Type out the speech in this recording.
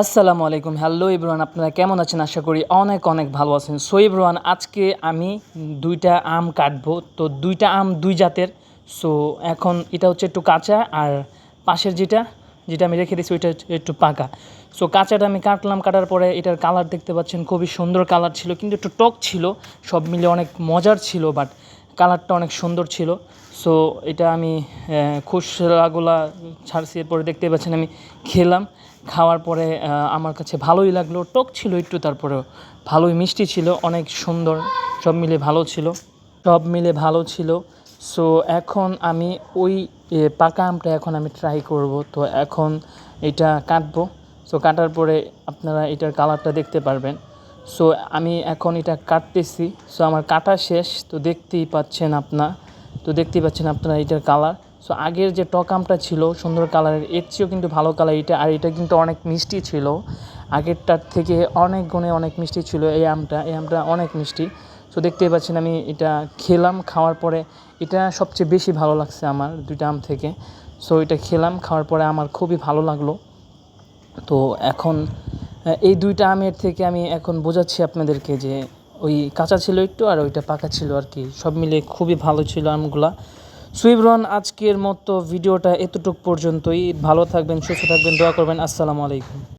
আসসালামু আলাইকুম। হ্যালো ইব্রান আপনারা কেমন আছেন? আশা করি অনেক অনেক ভালো আছেন। সো ইব্রান আজকে আমি দুইটা আম কাটবো। তো দুইটা আম দুই জাতের। সো এখন এটা হচ্ছে একটু কাঁচা আর পাশের যেটা যেটা আমি রেখে দিয়েছি, ওইটা একটু পাকা। সো কাঁচাটা আমি কাটলাম, কাটার পরে এটার কালার দেখতে পাচ্ছেন। খুবই সুন্দর কালার ছিল, কিন্তু একটু টক ছিল। সব মিলে অনেক মজার ছিল বাট কালারটা অনেক সুন্দর ছিল। সো এটা আমি খোসলাগুলা ছাড়ছি, এরপরে দেখতে পাচ্ছেন আমি খেলাম। খাওয়ার পরে আমার কাছে ভালোই লাগল। টক ছিল একটু, তারপরেও ভালোই মিষ্টি ছিল। অনেক সুন্দর, সব মিলে ভালো ছিল। সব মিলে ভালো ছিল। সো এখন আমি ওই পাকা আমটা এখন আমি ট্রাই করব। তো এখন এটা কাটবো। সো কাটার পরে আপনারা এটার কালারটা দেখতে পারবেন। সো আমি এখন এটা কাটতেছি। সো আমার কাটা শেষ, তো দেখতেই পাচ্ছেন আপনার তো দেখতেই পাচ্ছেন আপনারা এটার কালার সো আগের যে টক আমটা ছিল, সুন্দর কালারের এর চেয়েও কিন্তু ভালো কালার এটা আর এটা কিন্তু অনেক মিষ্টি ছিল। আগেরটার থেকে অনেক গুণে অনেক মিষ্টি ছিল এই আমটা এই আমটা অনেক মিষ্টি। সো দেখতেই পাচ্ছেন আমি এটা খেলাম, খাওয়ার পরে এটা সবচেয়ে বেশি ভালো লাগছে আমার দুইটা আম থেকে। সো এটা খেলাম, খাওয়ার পরে আমার খুবই ভালো লাগল। তো এখন এই দুইটা আমের থেকে আমি এখন বোঝাচ্ছি আপনাদেরকে যে ওই কাঁচা ছিল একটু আর ওইটা পাকা ছিল আর কি। সব মিলে খুবই ভালো ছিল আমগুলা। সুইব্রন আজকের মতো ভিডিওটা এতটুক পর্যন্তই। ভালো থাকবেন, সুস্থ থাকবেন, দোয়া করবেন। আসসালামু আলাইকুম।